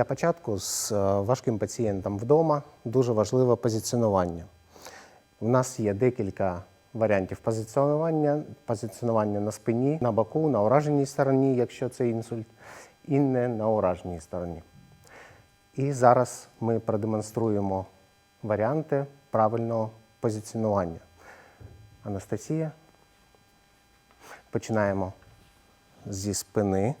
Для початку з е, важким пацієнтом вдома дуже важливе позиціонування. У нас є декілька варіантів позиціонування: позиціонування на спині, на боку, на ураженій стороні, якщо це інсульт, і не на ураженій стороні. І зараз ми продемонструємо варіанти правильного позиціонування. Анастасія. Починаємо зі спини.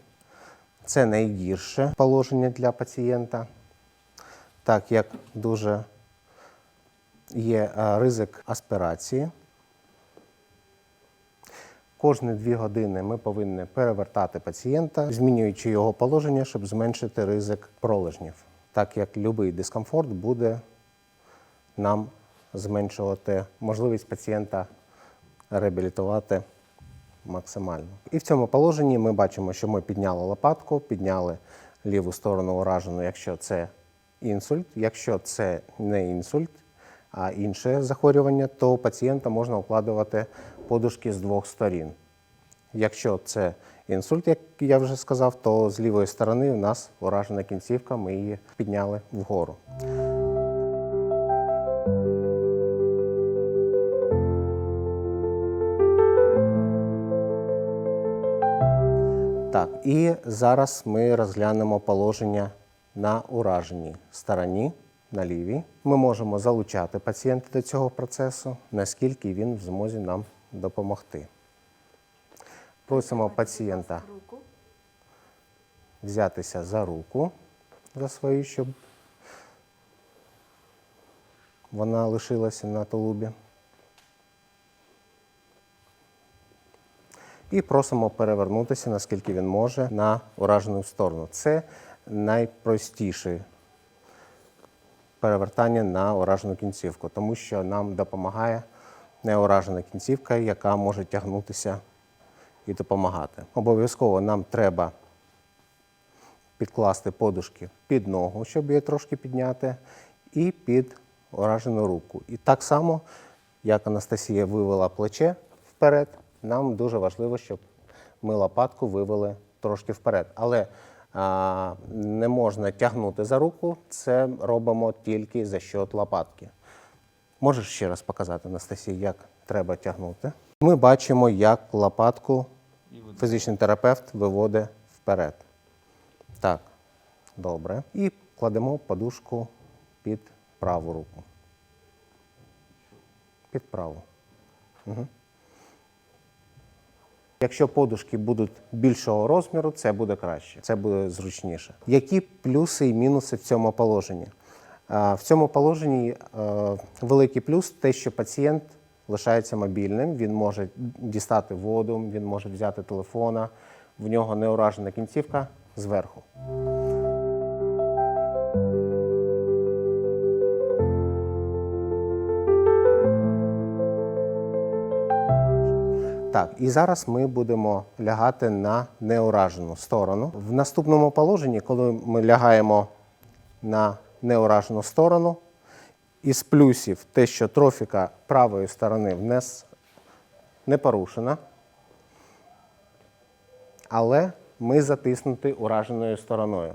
Це найгірше положення для пацієнта, так як дуже є е, ризик аспірації. Кожні дві години ми повинні перевертати пацієнта, змінюючи його положення, щоб зменшити ризик пролежнів, так як будь-який дискомфорт буде нам зменшувати можливість пацієнта реабілітувати максимально. І в цьому положенні ми бачимо, що ми підняли лопатку, підняли ліву сторону уражену, якщо це інсульт. Якщо це не інсульт, а інше захворювання, то пацієнта можна укладувати подушки з двох сторін. Якщо це інсульт, як я вже сказав, то з лівої сторони у нас уражена кінцівка, ми її підняли вгору. Так, і зараз ми розглянемо положення на ураженій стороні, на лівій. Ми можемо залучати пацієнта до цього процесу, наскільки він в змозі нам допомогти. Просимо пацієнта взятися за руку за свою, щоб вона лишилася на тулубі. І просимо перевернутися, наскільки він може, на уражену сторону. Це найпростіше перевертання на уражену кінцівку, тому що нам допомагає неуражена кінцівка, яка може тягнутися і допомагати. Обов'язково нам треба підкласти подушки під ногу, щоб її трошки підняти, і під уражену руку. І так само, як Анастасія вивела плече вперед, нам дуже важливо, щоб ми лопатку вивели трошки вперед. Але а, не можна тягнути за руку, це робимо тільки за счет лопатки. Можеш ще раз показати, Анастасія, як треба тягнути? Ми бачимо, як лопатку фізичний терапевт виводить вперед. Так, добре. І кладемо подушку під праву руку. Під праву. Угу. Якщо подушки будуть більшого розміру, це буде краще, це буде зручніше. Які плюси і мінуси в цьому положенні? В цьому положенні е, великий плюс те, що пацієнт лишається мобільним, він може дістати воду, він може взяти телефона, в нього не уражена кінцівка зверху. Так, і зараз ми будемо лягати на неуражену сторону. В наступному положенні, коли ми лягаємо на неуражену сторону, із плюсів те, що трофіка правої сторони внес не порушена, але ми затиснуті ураженою стороною.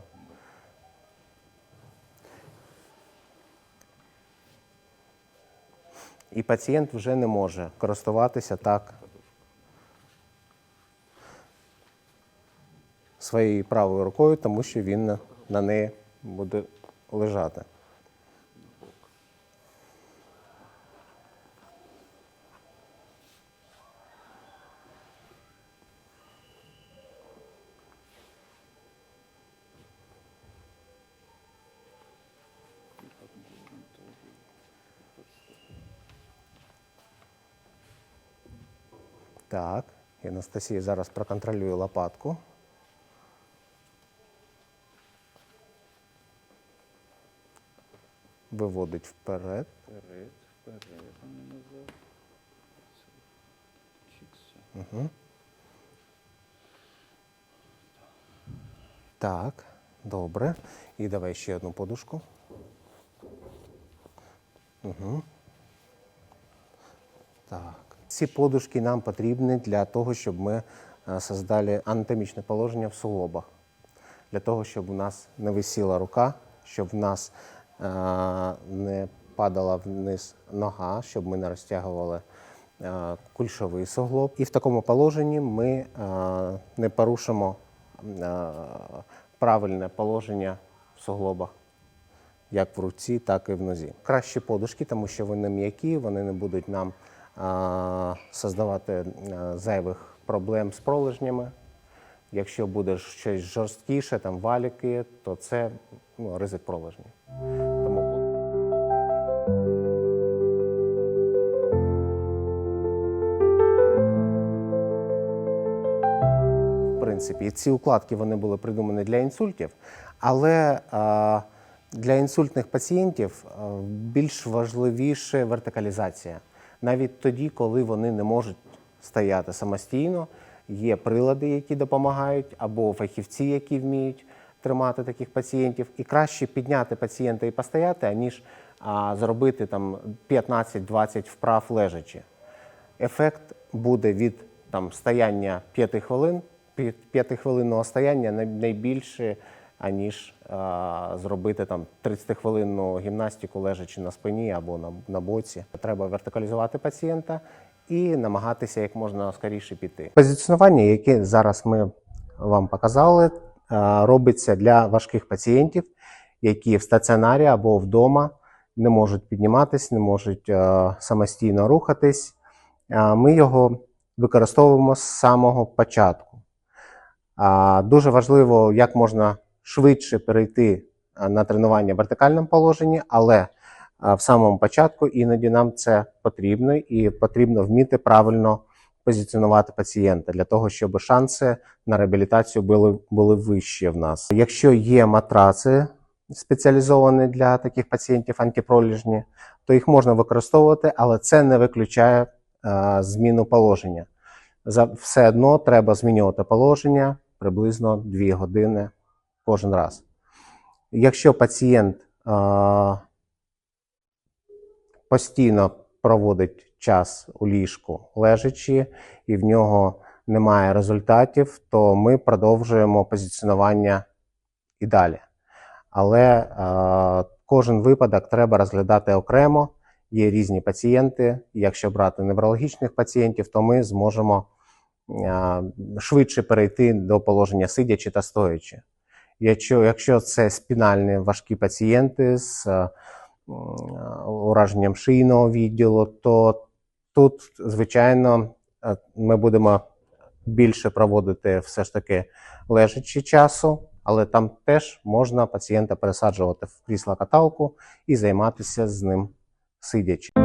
І пацієнт вже не може користуватися так своєю правою рукою, тому що він на, на неї буде лежати. Так, і Анастасія зараз проконтролює лопатку. Виводить вперед. Вперед, вперед, а не назад. Чікся. Так, добре. І давай ще одну подушку. Угу. Так. Ці подушки нам потрібні для того, щоб ми е, создали анатомічне положення в суглобах. для того, щоб у нас не висіла рука, щоб в нас не падала вниз нога, щоб ми не розтягували е, кульшовий суглоб. І в такому положенні ми е, не порушимо е, правильне положення в суглобах як в руці, так і в нозі. Кращі подушки, тому що вони м'які, вони не будуть нам а, создавати е, зайвих проблем з пролежнями. Якщо буде щось жорсткіше, там валіки, то це ну, ризик пролежні. Принципі, ці укладки вони були придумані для інсультів, але для інсультних пацієнтів більш важливіше вертикалізація. Навіть тоді, коли вони не можуть стояти самостійно, є прилади, які допомагають, або фахівці, які вміють тримати таких пацієнтів. І краще підняти пацієнта і постояти, аніж зробити там 15-20 вправ лежачи ефект буде від там, стояння 5 хвилин, 5-хвилинного стояння най- найбільше, аніж а, зробити там 30-хвилинну гімнастику лежачи на спині або на, на боці. Треба вертикалізувати пацієнта і намагатися як можна скоріше піти. Позиціонування, яке зараз ми вам показали, а, робиться для важких пацієнтів, які в стаціонарі або вдома не можуть підніматись, не можуть е, самостійно рухатись. А, Ми його використовуємо з самого початку. Дуже важливо, як можна швидше перейти на тренування в вертикальному положенні, але в самому початку іноді нам це потрібно, і потрібно вміти правильно позиціонувати пацієнта для того, щоб шанси на реабілітацію були, були вищі в нас. Якщо є матраци спеціалізовані для таких пацієнтів антипроліжні, то їх можна використовувати, але це не виключає е, зміну положення. За все одно треба змінювати положення приблизно 2 години кожен раз. Якщо пацієнт е, постійно проводить час у ліжку лежачи, і в нього немає результатів, то ми продовжуємо позиціонування і далі. Але е, кожен випадок треба розглядати окремо. Є різні пацієнти. Якщо брати неврологічних пацієнтів, то ми зможемо швидше перейти до положення сидячи та стоячи. Якщо, якщо це спінальні важкі пацієнти з е, ураженням шийного відділу, то тут, звичайно, е, ми будемо більше проводити все ж таки лежачи часу, але там теж можна пацієнта пересаджувати в крісло каталку і займатися з ним сидячи.